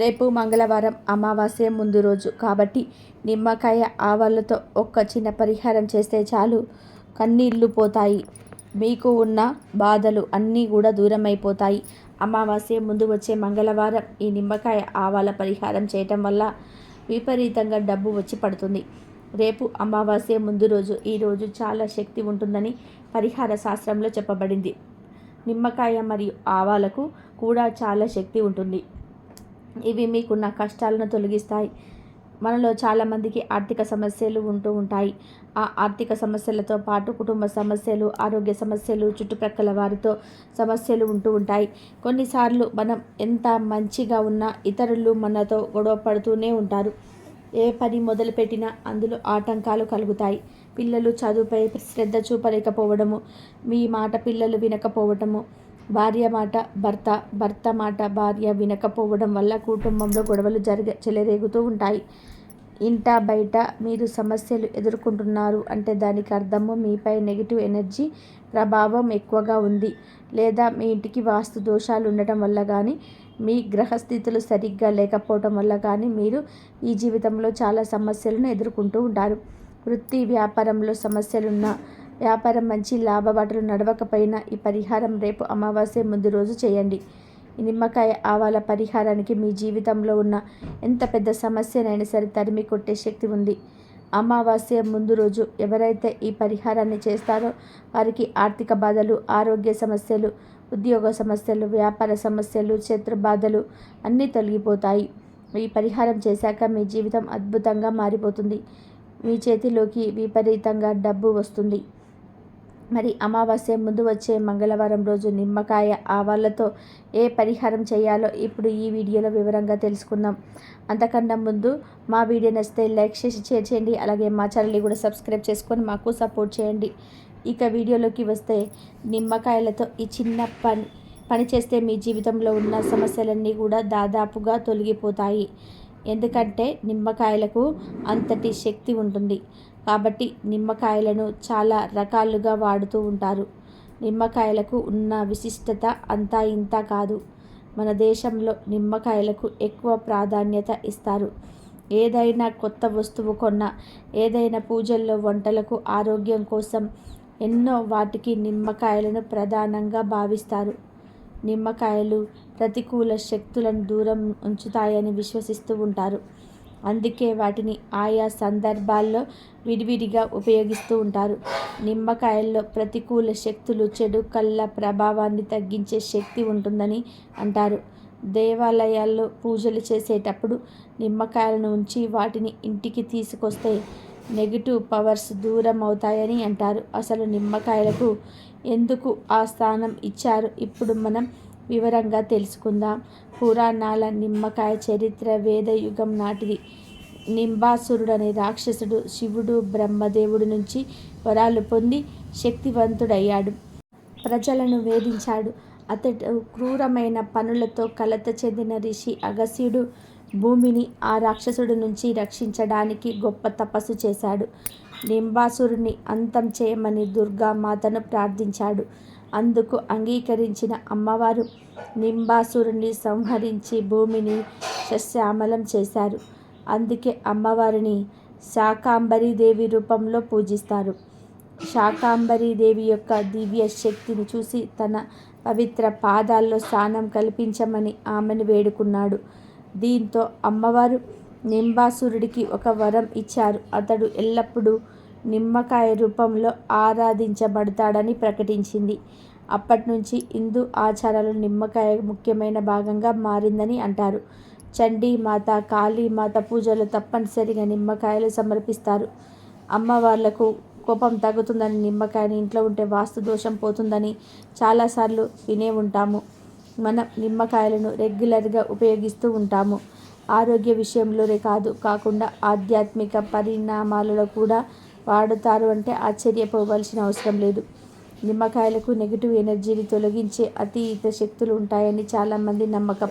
రేపు మంగళవారం అమావాస్య ముందు రోజు. కాబట్టి నిమ్మకాయ ఆవాలతో ఒక్క చిన్న పరిహారం చేస్తే చాలు. కన్నీళ్ళు పోతాయి. మీకు ఉన్న బాధలు అన్నీ కూడా దూరం అయిపోతాయి అమావాస్య ముందు వచ్చే మంగళవారం ఈ నిమ్మకాయ ఆవాల పరిహారం చేయటం వల్ల విపరీతంగా డబ్బు వచ్చి పడుతుంది. రేపు అమావాస్య ముందు రోజు ఈ రోజు చాలా శక్తి ఉంటుందని పరిహార శాస్త్రంలో చెప్పబడింది. నిమ్మకాయ మరియు ఆవాలకు కూడా చాలా శక్తి ఉంటుంది. ఇవి మీకున్న కష్టాలను తొలగిస్తాయి. మనలో చాలామందికి ఆర్థిక సమస్యలు ఉంటూ ఉంటాయి. ఆ ఆర్థిక సమస్యలతో పాటు కుటుంబ సమస్యలు ఆరోగ్య సమస్యలు చుట్టుప్రక్కల వారితో సమస్యలు ఉంటూ ఉంటాయి. కొన్నిసార్లు మనం ఎంత మంచిగా ఉన్నా ఇతరులు మనతో గొడవ పడుతూనే ఉంటారు. ఏ పని మొదలుపెట్టినా అందులో ఆటంకాలు కలుగుతాయి. పిల్లలు చదువుపై శ్రద్ధ చూపలేకపోవడము మీ మాట పిల్లలు వినకపోవడము భార్య మాట భర్త భర్త మాట భార్య వినకపోవడం వల్ల కుటుంబంలో గొడవలు జరిగే చెలరేగుతూ ఉంటాయి. ఇంట బయట మీరు సమస్యలు ఎదుర్కొంటున్నారు అంటే దానికి అర్థము మీపై నెగిటివ్ ఎనర్జీ ప్రభావం ఎక్కువగా ఉంది. లేదా మీ ఇంటికి వాస్తు దోషాలు ఉండటం వల్ల కానీ మీ గ్రహస్థితులు సరిగ్గా లేకపోవటం వల్ల కానీ మీరు ఈ జీవితంలో చాలా సమస్యలను ఎదుర్కొంటూ ఉంటారు. వృత్తి వ్యాపారంలో సమస్యలున్న వ్యాపారం మంచి లాభబాటలు నడవకపోయినా ఈ పరిహారం రేపు అమావాస్య ముందు రోజు చేయండి. నిమ్మకాయ ఆవాల పరిహారానికి మీ జీవితంలో ఉన్న ఎంత పెద్ద సమస్యనైనా సరే తరిమి కొట్టే శక్తి ఉంది. అమావాస్య ముందు రోజు ఎవరైతే ఈ పరిహారాన్ని చేస్తారో వారికి ఆర్థిక బాధలు ఆరోగ్య సమస్యలు ఉద్యోగ సమస్యలు వ్యాపార సమస్యలు క్షేత్ర బాధలు అన్నీ తొలగిపోతాయి. ఈ పరిహారం చేశాక మీ జీవితం అద్భుతంగా మారిపోతుంది. మీ చేతిలోకి విపరీతంగా డబ్బు వస్తుంది. మరి అమావాస్య ముందు వచ్చే మంగళవారం రోజు నిమ్మకాయ ఆవాళ్ళతో ఏ పరిహారం చేయాలో ఇప్పుడు ఈ వీడియోలో వివరంగా తెలుసుకుందాం. అంతకన్నా ముందు మా వీడియో నచ్చితే లైక్ చేసి షేర్ చేయండి. అలాగే మా ఛానల్ని కూడా సబ్స్క్రైబ్ చేసుకొని మాకు సపోర్ట్ చేయండి. ఇక వీడియోలోకి వస్తే నిమ్మకాయలతో ఈ చిన్న పని పని చేస్తే మీ జీవితంలో ఉన్న సమస్యలన్నీ కూడా దాదాపుగా తొలగిపోతాయి. ఎందుకంటే నిమ్మకాయలకు అంతటి శక్తి ఉంటుంది. కాబట్టి నిమ్మకాయలను చాలా రకాలుగా వాడుతూ ఉంటారు. నిమ్మకాయలకు ఉన్న విశిష్టత అంతా ఇంత కాదు. మన దేశంలో నిమ్మకాయలకు ఎక్కువ ప్రాధాన్యత ఇస్తారు. ఏదైనా కొత్త వస్తువు కొన్న ఏదైనా పూజల్లో వంటలకు ఆరోగ్యం కోసం ఎన్నో వాటికి నిమ్మకాయలను ప్రధానంగా భావిస్తారు. నిమ్మకాయలు ప్రతికూల శక్తులను దూరం ఉంచుతాయని విశ్వసిస్తూ ఉంటారు. అందుకే వాటిని ఆయా సందర్భాల్లో విడివిడిగా ఉపయోగిస్తూ ఉంటారు. నిమ్మకాయల్లో ప్రతికూల శక్తులు చెడు కళ్ళ ప్రభావాన్ని తగ్గించే శక్తి ఉంటుందని అంటారు. దేవాలయాల్లో పూజలు చేసేటప్పుడు నిమ్మకాయలను ఉంచి వాటిని ఇంటికి తీసుకొస్తే నెగిటివ్ పవర్స్ దూరం అవుతాయని అంటారు. అసలు నిమ్మకాయలకు ఎందుకు ఆ స్థానం ఇచ్చారు? ఇప్పుడు మనం వివరంగా తెలుసుకుందాం. పురాణాల నిమ్మకాయ చరిత్ర వేదయుగం నాటిది. నింబాసురుడు అనే రాక్షసుడు శివుడు బ్రహ్మదేవుడి నుంచి వరాలు పొంది శక్తివంతుడయ్యాడు. ప్రజలను వేధించాడు. అతడు క్రూరమైన పనులతో కలత చెందిన ఋషి అగస్యుడు భూమిని ఆ రాక్షసుడి నుంచి రక్షించడానికి గొప్ప తపస్సు చేశాడు. నింబాసురుని అంతం చేయమని దుర్గామాతను ప్రార్థించాడు. అందుకు అంగీకరించిన అమ్మవారు నింబాసురుని సంహరించి భూమిని సస్యామలం చేశారు. అందుకే అమ్మవారిని శాకాంబరీదేవి రూపంలో పూజిస్తారు. శాకాంబరీదేవి యొక్క దివ్య శక్తిని చూసి తన పవిత్ర పాదాల్లో స్నానం కల్పించమని ఆమెను వేడుకున్నాడు. దీంతో అమ్మవారు నింబాసురుడికి ఒక వరం ఇచ్చారు. అతడు ఎల్లప్పుడూ నిమ్మకాయ రూపంలో ఆరాధించబడతాడని ప్రకటించింది. అప్పటి నుంచి హిందూ ఆచారాలు నిమ్మకాయ ముఖ్యమైన భాగంగా మారిందని అంటారు. చండీమాత కాళీమాత పూజలు తప్పనిసరిగా నిమ్మకాయలు సమర్పిస్తారు. అమ్మవార్లకు కోపం తగ్గుతుందని నిమ్మకాయని ఇంట్లో ఉంటే వాస్తు దోషం పోతుందని చాలాసార్లు వినే ఉంటాము. మనం నిమ్మకాయలను రెగ్యులర్గా ఉపయోగిస్తూ ఉంటాము. ఆరోగ్య విషయంలోనే కాదు కాకుండా ఆధ్యాత్మిక పరిణామాలలో కూడా వాడుతారు అంటే ఆశ్చర్యపోవలసిన అవసరం లేదు. నిమ్మకాయలకు నెగిటివ్ ఎనర్జీని తొలగించే అతీత శక్తులు ఉంటాయని చాలామంది నమ్మకం.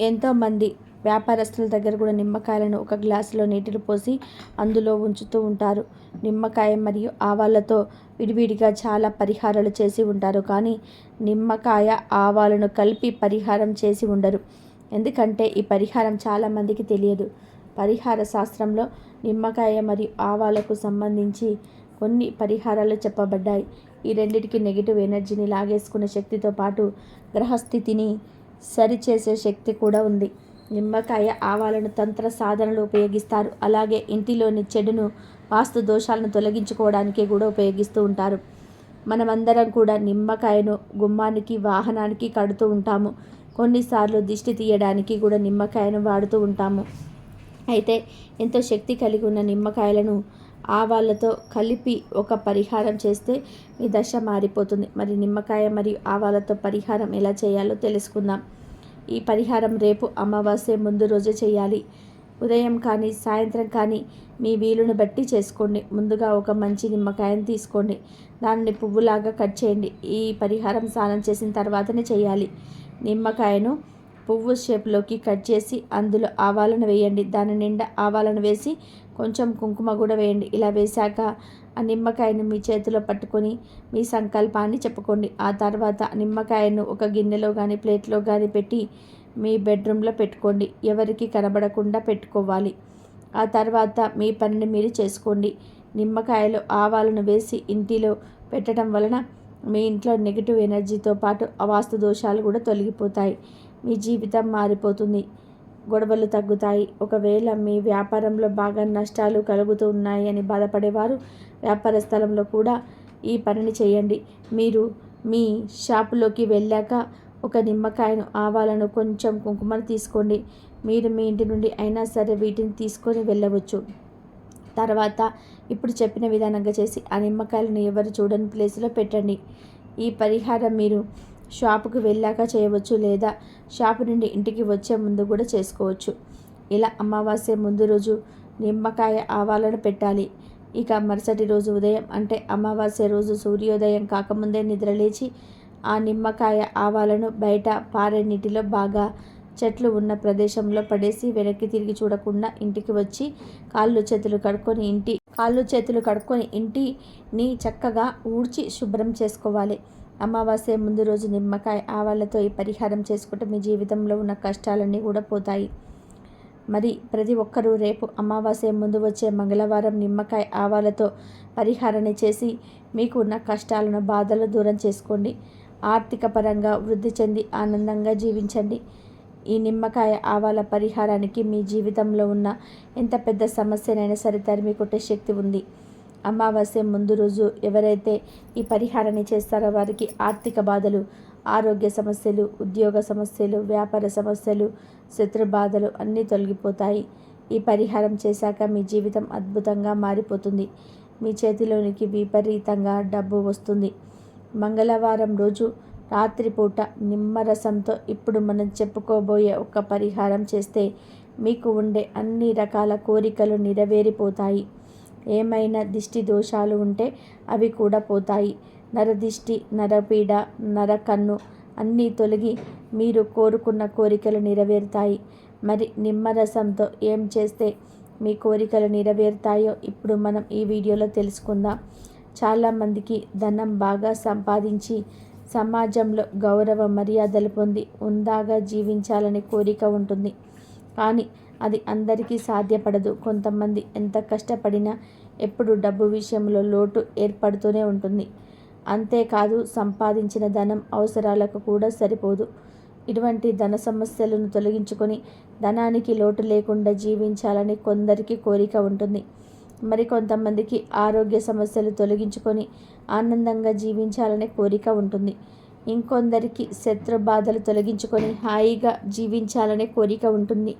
ఎంతోమంది వ్యాపారస్తుల దగ్గర కూడా నిమ్మకాయలను ఒక గ్లాసులో నీటిని పోసి అందులో ఉంచుతూ ఉంటారు. నిమ్మకాయ మరియు ఆవాలతో విడివిడిగా చాలా పరిహారాలు చేసి ఉంటారు కానీ నిమ్మకాయ ఆవాలను కలిపి పరిహారం చేసి ఉండరు. ఎందుకంటే ఈ పరిహారం చాలామందికి తెలియదు. పరిహార శాస్త్రంలో నిమ్మకాయ మరియు ఆవాలకు సంబంధించి కొన్ని పరిహారాలు చెప్పబడ్డాయి. ఈ రెండిటికి నెగిటివ్ ఎనర్జీని లాగేసుకునే శక్తితో పాటు గ్రహస్థితిని సరిచేసే శక్తి కూడా ఉంది. నిమ్మకాయ ఆవాలను తంత్ర సాధనలు ఉపయోగిస్తారు. అలాగే ఇంటిలోని చెడును వాస్తు దోషాలను తొలగించుకోవడానికి కూడా ఉపయోగిస్తూ ఉంటారు. మనమందరం కూడా నిమ్మకాయను గుమ్మానికి వాహనానికి కడుతూ ఉంటాము. కొన్నిసార్లు దిష్టి తీయడానికి కూడా నిమ్మకాయను వాడుతూ ఉంటాము. అయితే ఎంతో శక్తి కలిగి ఉన్న నిమ్మకాయలను ఆవాలతో కలిపి ఒక పరిహారం చేస్తే మీ దశ మారిపోతుంది. మరి నిమ్మకాయ మరియు ఆవాలతో పరిహారం ఎలా చేయాలో తెలుసుకుందాం. ఈ పరిహారం రేపు అమావాస్య ముందు రోజే చేయాలి. ఉదయం కానీ సాయంత్రం కానీ మీ వీలును బట్టి చేసుకోండి. ముందుగా ఒక మంచి నిమ్మకాయను తీసుకోండి. దానిని పువ్వులాగా కట్ చేయండి. ఈ పరిహారం స్నానం చేసిన తర్వాతనే చేయాలి. నిమ్మకాయను పువ్వు షేప్లోకి కట్ చేసి అందులో ఆవాలను వేయండి. దాని నిండా ఆవాలను వేసి కొంచెం కుంకుమ కూడా వేయండి. ఇలా వేశాక ఆ నిమ్మకాయను మీ చేతిలో పట్టుకొని మీ సంకల్పాన్ని చెప్పుకోండి. ఆ తర్వాత నిమ్మకాయను ఒక గిన్నెలో కానీ ప్లేట్లో కానీ పెట్టి మీ బెడ్రూమ్లో పెట్టుకోండి. ఎవరికి కనబడకుండా పెట్టుకోవాలి. ఆ తర్వాత మీ పనిని మీరు చేసుకోండి. నిమ్మకాయలు ఆవాలను వేసి ఇంటిలో పెట్టడం వలన మీ ఇంట్లో నెగిటివ్ ఎనర్జీతో పాటు అవాస్తు దోషాలు కూడా తొలగిపోతాయి. మీ జీవితం మారిపోతుంది. గొడవలు తగ్గుతాయి. ఒకవేళ మీ వ్యాపారంలో బాగా నష్టాలు కలుగుతూ ఉన్నాయి అని బాధపడేవారు వ్యాపార స్థలంలో కూడా ఈ పనిని చేయండి. మీరు మీ షాపులోకి వెళ్ళాక ఒక నిమ్మకాయను ఆవాలను కొంచెం కుంకుమను తీసుకోండి. మీరు మీ ఇంటి నుండి అయినా సరే వీటిని తీసుకొని వెళ్ళవచ్చు. తర్వాత ఇప్పుడు చెప్పిన విధానంగా చేసి ఆ నిమ్మకాయలను ఎవరు చూడని ప్లేస్లో పెట్టండి. ఈ పరిహారం మీరు షాపుకు వెళ్ళాక చేయవచ్చు లేదా షాపు నుండి ఇంటికి వచ్చే ముందు కూడా చేసుకోవచ్చు. ఇలా అమావాస్య ముందు రోజు నిమ్మకాయ ఆవాలను పెట్టాలి. ఇక మరుసటి రోజు ఉదయం అంటే అమావాస్య రోజు సూర్యోదయం కాకముందే నిద్రలేచి ఆ నిమ్మకాయ ఆవాలను బయట పారే నీటిలో బాగా చెట్లు ఉన్న ప్రదేశంలో పడేసి వెనక్కి తిరిగి చూడకుండా ఇంటికి వచ్చి కాళ్ళు చేతులు కడుక్కొని ఇంటి కాళ్ళు చేతులు కడుక్కొని ఇంటిని చక్కగా ఊడ్చి శుభ్రం చేసుకోవాలి. అమావాస్య ముందు రోజు నిమ్మకాయ ఆవాలతో ఈ పరిహారం చేసుకుంటే మీ జీవితంలో ఉన్న కష్టాలన్నీ కూడా పోతాయి. మరి ప్రతి ఒక్కరూ రేపు అమావాస్య ముందు వచ్చే మంగళవారం నిమ్మకాయ ఆవాలతో పరిహారాన్ని చేసి మీకు ఉన్న కష్టాలను బాధలు దూరం చేసుకోండి. ఆర్థిక పరంగా వృద్ధి చెంది ఆనందంగా జీవించండి. ఈ నిమ్మకాయ ఆవాల పరిహారానికి మీ జీవితంలో ఉన్న ఎంత పెద్ద సమస్యనైనా సరే తరిమి కొట్టే శక్తి ఉంది. అమావాస్య ముందు రోజు ఎవరైతే ఈ పరిహారాన్ని చేస్తారో వారికి ఆర్థిక బాధలు ఆరోగ్య సమస్యలు ఉద్యోగ సమస్యలు వ్యాపార సమస్యలు శత్రు బాధలు అన్నీ తొలగిపోతాయి. ఈ పరిహారం చేశాక మీ జీవితం అద్భుతంగా మారిపోతుంది. మీ చేతిలోనికి విపరీతంగా డబ్బు వస్తుంది. మంగళవారం రోజు రాత్రిపూట నిమ్మరసంతో ఇప్పుడు మనం చెప్పుకోబోయే ఒక పరిహారం చేస్తే మీకు ఉండే అన్ని రకాల కోరికలు నెరవేరిపోతాయి. ఏమైనా దిష్టి దోషాలు ఉంటే అవి కూడా పోతాయి. నరదిష్టి నరపీడ నరకన్ను అన్నీ తొలగి మీరు కోరుకున్న కోరికలు నెరవేరుతాయి. మరి నిమ్మరసంతో ఏం చేస్తే మీ కోరికలు నెరవేరుతాయో ఇప్పుడు మనం ఈ వీడియోలో తెలుసుకుందాం. చాలామందికి ధనం బాగా సంపాదించి సమాజంలో గౌరవ మర్యాదలు పొంది ఉందాగా జీవించాలనే కోరిక ఉంటుంది. కానీ అది అందరికీ సాధ్యపడదు. కొంతమంది ఎంత కష్టపడినా ఎప్పుడు డబ్బు విషయంలో లోటు ఏర్పడుతూనే ఉంటుంది. అంతేకాదు సంపాదించిన ధనం అవసరాలకు కూడా సరిపోదు. ఇటువంటి ధన సమస్యలను తొలగించుకొని ధనానికి లోటు లేకుండా జీవించాలని కొందరికి కోరిక ఉంటుంది. మరి కొంతమందికి ఆరోగ్య సమస్యలు తొలగించుకొని ఆనందంగా జీవించాలనే కోరిక ఉంటుంది. ఇంకొందరికి శత్రు బాధలు తొలగించుకొని హాయిగా జీవించాలనే కోరిక ఉంటుంది.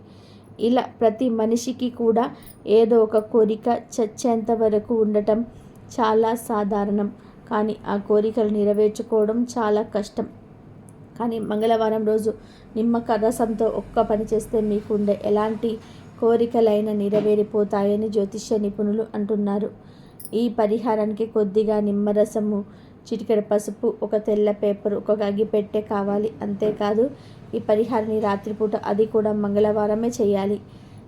ఇలా ప్రతి మనిషికి కూడా ఏదో ఒక కోరిక చచ్చేంత వరకు ఉండటం చాలా సాధారణం. కానీ ఆ కోరికలు నెరవేర్చుకోవడం చాలా కష్టం. కానీ మంగళవారం రోజు నిమ్మక రసంతో ఒక్క పని చేస్తే మీకు ఉండే ఎలాంటి కోరికలైనా నెరవేరిపోతాయని జ్యోతిష్య నిపుణులు అంటున్నారు. ఈ పరిహారానికి కొద్దిగా నిమ్మరసము చిటికెడ పసుపు ఒక తెల్ల పేపర్ ఒక పెట్టే కావాలి. అంతేకాదు ఈ పరిహారాన్ని రాత్రిపూట అది కూడా మంగళవారమే చేయాలి.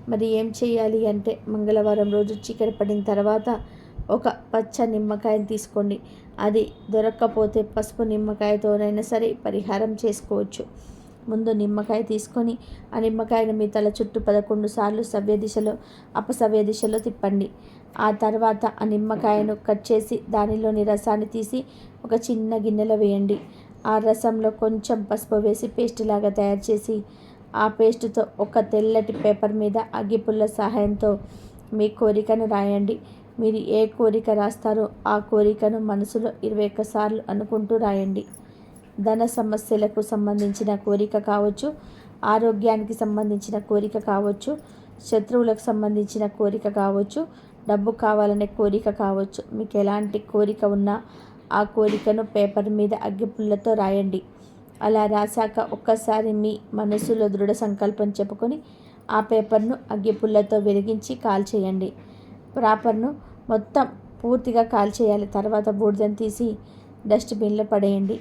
మరి ఏం చేయాలి అంటే మంగళవారం రోజు చీకటి పడిన తర్వాత ఒక పచ్చ నిమ్మకాయని తీసుకోండి. అది దొరక్కపోతే పసుపు నిమ్మకాయతోనైనా సరే పరిహారం చేసుకోవచ్చు. ముందు నిమ్మకాయ తీసుకొని ఆ నిమ్మకాయను మీ తల చుట్టూ పదకొండు సార్లు సవ్య దిశలో అపసవ్య దిశలో తిప్పండి. ఆ తర్వాత ఆ నిమ్మకాయను కట్ చేసి దానిలోని రసాన్ని తీసి ఒక చిన్న గిన్నెలో వేయండి. ఆ రసంలో కొంచెం పసుపు వేసి పేస్ట్ లాగా తయారు చేసి ఆ పేస్ట్తో ఒక తెల్లటి పేపర్ మీద అగ్గిపుల్ల సహాయంతో మీ కోరికను రాయండి. మీరు ఏ కోరిక రాస్తారో ఆ కోరికను మనసులో ఇరవై ఒక్కసార్లు అనుకుంటూ రాయండి. ధన సమస్యలకు సంబంధించిన కోరిక కావచ్చు ఆరోగ్యానికి సంబంధించిన కోరిక కావచ్చు శత్రువులకు సంబంధించిన కోరిక కావచ్చు డబ్బు కావాలనే కోరిక కావచ్చు. మీకు ఎలాంటి కోరిక ఉన్నా ఆ కోరికను పేపర్ మీద అగ్గిపుల్లతో రాయండి. అలా రాశాక ఒక్కసారి మీ మనసులో దృఢ సంకల్పం చెప్పుకొని ఆ పేపర్ను అగ్గిపుల్లతో వెలిగించి కాల్చేయండి పేపర్ను మొత్తం పూర్తిగా కాల్చేయాలి తర్వాత బూడిదని తీసి డస్ట్బిన్లో పడేయండి.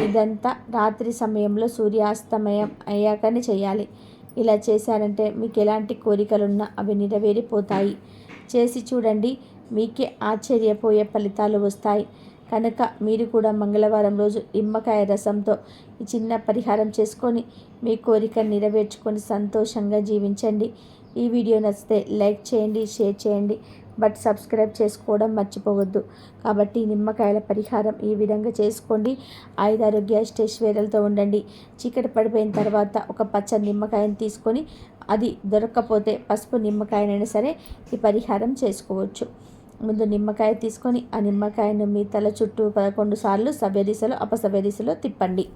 ఇదంతా రాత్రి సమయంలో సూర్యాస్తమయం అయ్యాకనే చేయాలి. ఇలా చేశారంటే మీకు ఎలాంటి కోరికలున్నా అవి నెరవేరిపోతాయి. చేసి చూడండి మీకే ఆశ్చర్యపోయే ఫలితాలు వస్తాయి. కనుక మీరు కూడా మంగళవారం రోజు నిమ్మకాయ రసంతో ఈ చిన్న పరిహారం చేసుకొని మీ కోరిక నెరవేర్చుకొని సంతోషంగా జీవించండి. ఈ వీడియో నచ్చితే లైక్ చేయండి షేర్ చేయండి బట్ సబ్స్క్రైబ్ చేసుకోవడం మర్చిపోవద్దు. కాబట్టి నిమ్మకాయల పరిహారం ఈ విధంగా చేసుకోండి. ఆయుధారోగ్య స్టేశ్వేరలతో ఉండండి. చీకటి పడిపోయిన తర్వాత ఒక పచ్చ నిమ్మకాయను తీసుకొని అది దొరక్కపోతే పసుపు నిమ్మకాయనైనా సరే ఈ పరిహారం చేసుకోవచ్చు. ముందు నిమ్మకాయ తీసుకొని ఆ నిమ్మకాయను మీ తల చుట్టూ పదకొండు సార్లు సవ్య దిశలో అపసవ్య దిశలో తిప్పండి.